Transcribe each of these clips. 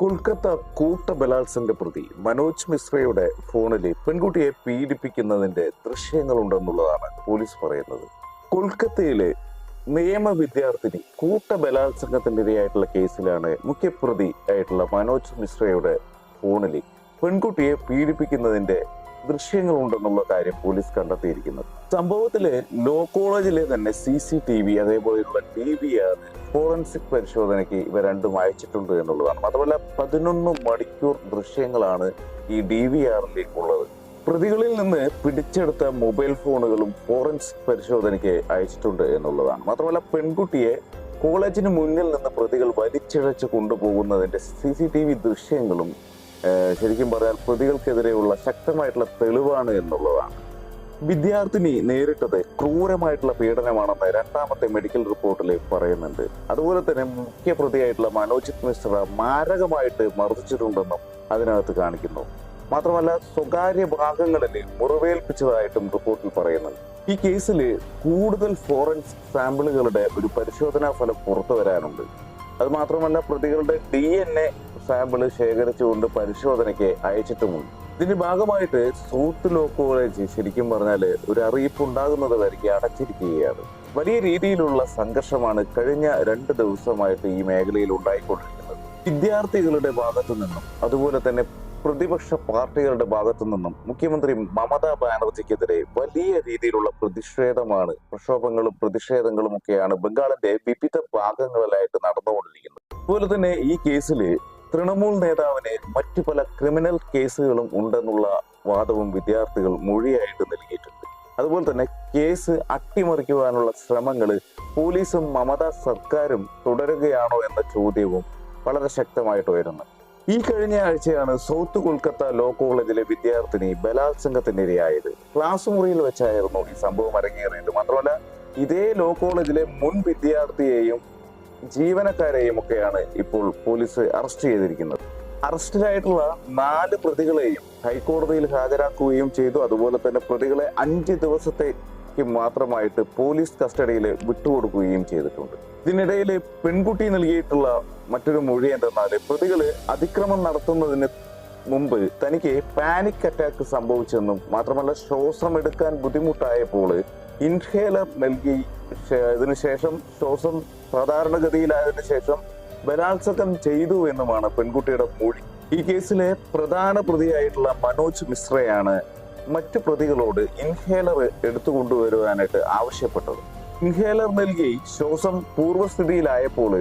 കൊൽക്കത്ത കൂട്ട ബലാത്സംഗ പ്രതി മനോജ് മിശ്രയുടെ ഫോണിൽ പെൺകുട്ടിയെ പീഡിപ്പിക്കുന്നതിന്റെ ദൃശ്യങ്ങളുണ്ടെന്നുള്ളതാണ് പോലീസ് പറയുന്നത്. കൊൽക്കത്തയിലെ നിയമ വിദ്യാർത്ഥിനി കൂട്ട ബലാത്സംഗത്തിന്റെ ഇരയായിട്ടുള്ള കേസിലാണ് മുഖ്യപ്രതി ആയിട്ടുള്ള മനോജ് മിശ്രയുടെ ഫോണിൽ പെൺകുട്ടിയെ പീഡിപ്പിക്കുന്നതിന്റെ ദൃശ്യങ്ങളുണ്ടെന്നുള്ള കാര്യം പോലീസ് കണ്ടെത്തിയിരിക്കുന്നത്. സംഭവത്തിൽ ലോ കോളേജിലെ തന്നെ സി സി ടി വി അതേപോലെയുള്ള ടി വി ആർ ഫോറൻസിക് പരിശോധനയ്ക്ക് ഇവ രണ്ടും അയച്ചിട്ടുണ്ട് എന്നുള്ളതാണ്. മാത്രമല്ല പതിനൊന്ന് മണിക്കൂർ ദൃശ്യങ്ങളാണ് ഈ ഡി വി ആറിലേക്കുള്ളത്. പ്രതികളിൽ നിന്ന് പിടിച്ചെടുത്ത മൊബൈൽ ഫോണുകളും ഫോറൻസിക് പരിശോധനയ്ക്ക് അയച്ചിട്ടുണ്ട് എന്നുള്ളതാണ്. മാത്രമല്ല പെൺകുട്ടിയെ കോളേജിന് മുന്നിൽ നിന്ന് പ്രതികൾ വലിച്ചിഴച്ച് കൊണ്ടുപോകുന്നതിന്റെ സി സി ടി വി ദൃശ്യങ്ങളും ശരിക്കും പറഞ്ഞാൽ പ്രതികൾക്കെതിരെയുള്ള ശക്തമായിട്ടുള്ള തെളിവാണ് എന്നുള്ളതാണ്. വിദ്യാർത്ഥിനി നേരിട്ടത് ക്രൂരമായിട്ടുള്ള പീഡനമാണെന്ന് രണ്ടാമത്തെ മെഡിക്കൽ റിപ്പോർട്ടിൽ പറയുന്നുണ്ട്. അതുപോലെ തന്നെ മുഖ്യ പ്രതിയായിട്ടുള്ള മനോജിത് മിശ്ര മാരകമായിട്ട് മർദ്ദിച്ചിട്ടുണ്ടെന്നും അതിനകത്ത് കാണിക്കുന്നു. മാത്രമല്ല സ്വകാര്യ ഭാഗങ്ങളിൽ മുറിവേൽപ്പിച്ചതായിട്ടും റിപ്പോർട്ടിൽ പറയുന്നുണ്ട്. ഈ കേസിൽ കൂടുതൽ ഫോറൻസിക് സാമ്പിളുകളുടെ ഒരു പരിശോധനാ ഫലം പുറത്തു വരാനുണ്ട്. അത് മാത്രമല്ല പ്രതികളുടെ ഡി എൻ എ സാമ്പിൾ ശേഖരിച്ചുകൊണ്ട് പരിശോധനയ്ക്ക് അയച്ചിട്ടുമുണ്ട്. ഇതിന്റെ ഭാഗമായിട്ട് സൂട്ട് ലോ കോളേജ് ശരിക്കും പറഞ്ഞാൽ ഒരു അറിയിപ്പ് ഉണ്ടാകുന്നത് വരയ്ക്ക് അടച്ചിരിക്കുകയാണ്. വലിയ രീതിയിലുള്ള സംഘർഷമാണ് കഴിഞ്ഞ രണ്ട് ദിവസമായിട്ട് ഈ മേഖലയിൽ ഉണ്ടായിക്കൊണ്ടിരിക്കുന്നത്. വിദ്യാർത്ഥികളുടെ ഭാഗത്തു നിന്നും അതുപോലെ തന്നെ പ്രതിപക്ഷ പാർട്ടികളുടെ ഭാഗത്തു നിന്നും മുഖ്യമന്ത്രി മമതാ ബാനർജിക്കെതിരെ വലിയ രീതിയിലുള്ള പ്രതിഷേധമാണ് പ്രക്ഷോഭങ്ങളും പ്രതിഷേധങ്ങളും ഒക്കെയാണ് ബംഗാളിന്റെ വിവിധ ഭാഗങ്ങളിലായിട്ട് നടന്നുകൊണ്ടിരിക്കുന്നത്. അതുപോലെ തന്നെ ഈ കേസിൽ തൃണമൂൽ നേതാവിനെ മറ്റു പല ക്രിമിനൽ കേസുകളും ഉണ്ടെന്നുള്ള വാദവും വിദ്യാർത്ഥികൾ മൊഴിയായിട്ട് നൽകിയിട്ടുണ്ട്. അതുപോലെ തന്നെ കേസ് അട്ടിമറിക്കുവാനുള്ള ശ്രമങ്ങൾ പോലീസും മമതാ സർക്കാരും തുടരുകയാണോ എന്ന ചോദ്യവും വളരെ ശക്തമായിട്ട് വരുന്നു ഈ കഴിഞ്ഞ ആഴ്ചയാണ് സൗത്ത് കൊൽക്കത്ത ലോ കോളേജിലെ വിദ്യാർത്ഥിനി ബലാത്സംഗത്തിനിരയായത് ക്ലാസ് മുറിയിൽ വെച്ചായിരുന്നു ഈ സംഭവം അരങ്ങേറിയത്. മാത്രമല്ല ഇതേ ലോ കോളേജിലെ മുൻ വിദ്യാർത്ഥിയെയും ജീവനക്കാരെയും ഒക്കെയാണ് ഇപ്പോൾ പോലീസ് അറസ്റ്റ് ചെയ്തിരിക്കുന്നത്. അറസ്റ്റിലായിട്ടുള്ള നാല് പ്രതികളെയും ഹൈക്കോടതിയിൽ ഹാജരാക്കുകയും ചെയ്തു. അതുപോലെ തന്നെ പ്രതികളെ അഞ്ച് ദിവസത്തേക്ക് മാത്രമായിട്ട് പോലീസ് കസ്റ്റഡിയിൽ വിട്ടുകൊടുക്കുകയും ചെയ്തിട്ടുണ്ട്. ഇതിനിടയിൽ പെൺകുട്ടി നൽകിയിട്ടുള്ള മറ്റൊരു മൊഴി എന്തെന്നാൽ പ്രതികൾ അതിക്രമം നടത്തുന്നതിന് മുമ്പ് തനിക്ക് പാനിക് അറ്റാക്ക് സംഭവിച്ചെന്നും മാത്രമല്ല ശ്വാസം എടുക്കാൻ ബുദ്ധിമുട്ടായപ്പോൾ ഇൻഹേലർ നൽകി ഇതിനുശേഷം ശ്വാസം സാധാരണഗതിയിലായതിനു ശേഷം ബലാത്സംഗം ചെയ്തു എന്നുമാണ് പെൺകുട്ടിയുടെ മൊഴി. ഈ കേസിലെ പ്രധാന പ്രതിയായിട്ടുള്ള മനോജ് മിശ്രയാണ് മറ്റു പ്രതികളോട് ഇൻഹേലർ എടുത്തു കൊണ്ടുവരുവാനായിട്ട് ആവശ്യപ്പെട്ടത്. ഇൻഹേലർ നൽകി ശ്വാസം പൂർവസ്ഥിതിയിലായപ്പോൾ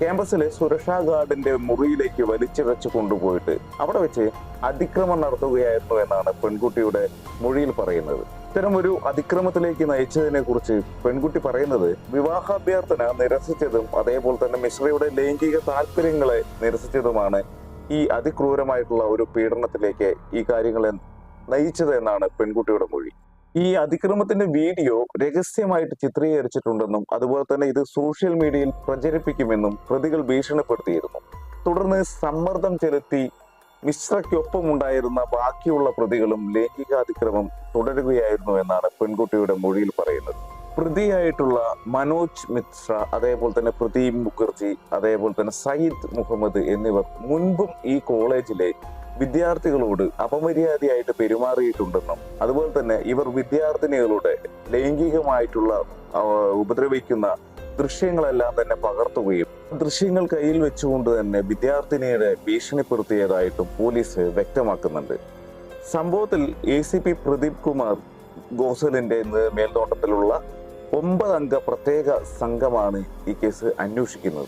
ക്യാമ്പസിലെ സുരക്ഷാ ഗാർഡിന്റെ മുറിയിലേക്ക് വലിച്ചിഴച്ചു കൊണ്ടുപോയിട്ട് അവിടെ വെച്ച് അതിക്രമം നടത്തുകയായിരുന്നു എന്നാണ് പെൺകുട്ടിയുടെ മൊഴിയിൽ പറയുന്നത്. ഇത്തരം ഒരു അതിക്രമത്തിലേക്ക് നയിച്ചതിനെ കുറിച്ച് പെൺകുട്ടി പറയുന്നത് വിവാഹാഭ്യർത്ഥന നിരസിച്ചതും അതേപോലെ തന്നെ മിശ്രയുടെ ലൈംഗിക താല്പര്യങ്ങളെ നിരസിച്ചതുമാണ് ഈ അതിക്രൂരമായിട്ടുള്ള ഒരു പീഡനത്തിലേക്ക് ഈ കാര്യങ്ങളെ നയിച്ചത് എന്നാണ് പെൺകുട്ടിയുടെ മൊഴി. ഈ അതിക്രമത്തിന്റെ വീഡിയോ രഹസ്യമായിട്ട് ചിത്രീകരിച്ചിട്ടുണ്ടെന്നും അതുപോലെ തന്നെ ഇത് സോഷ്യൽ മീഡിയയിൽ പ്രചരിപ്പിക്കുമെന്നും പ്രതികൾ ഭീഷണിപ്പെടുത്തിയിരുന്നു. തുടർന്ന് സമ്മർദ്ദം ചെലുത്തി മിശ്രയ്ക്കൊപ്പം ഉണ്ടായിരുന്ന ബാക്കിയുള്ള പ്രതികളും ലൈംഗികാതിക്രമം തുടരുകയായിരുന്നു എന്നാണ് പെൺകുട്ടിയുടെ മൊഴിയിൽ പറയുന്നത്. പ്രതിയായിട്ടുള്ള മനോജ് മിശ്ര അതേപോലെ തന്നെ പ്രദീപ് മുഖർജി അതേപോലെ തന്നെ സയ്യിദ് മുഹമ്മദ് എന്നിവർ മുൻപും ഈ കോളേജിലെ വിദ്യാർത്ഥികളോട് അപമര്യാദയായിട്ട് പെരുമാറിയിട്ടുണ്ടെന്നും അതുപോലെ തന്നെ ഇവർ വിദ്യാർത്ഥിനികളുടെ ലൈംഗികമായിട്ടുള്ള ഉപദ്രവിക്കുന്ന ദൃശ്യങ്ങളെല്ലാം തന്നെ പകർത്തുകയും ദൃശ്യങ്ങൾ കയ്യിൽ വെച്ചുകൊണ്ട് തന്നെ വിദ്യാർത്ഥിനിയുടെ ഭീഷണിപ്പെടുത്തിയതായിട്ടും പോലീസ് വ്യക്തമാക്കുന്നുണ്ട്. സംഭവത്തിൽ A C P Pradeep Kumar ഗോസലിന്റെ മേൽനോട്ടത്തിലുള്ള ഒമ്പതംഗ പ്രത്യേക സംഘമാണ് ഈ കേസ് അന്വേഷിക്കുന്നത്.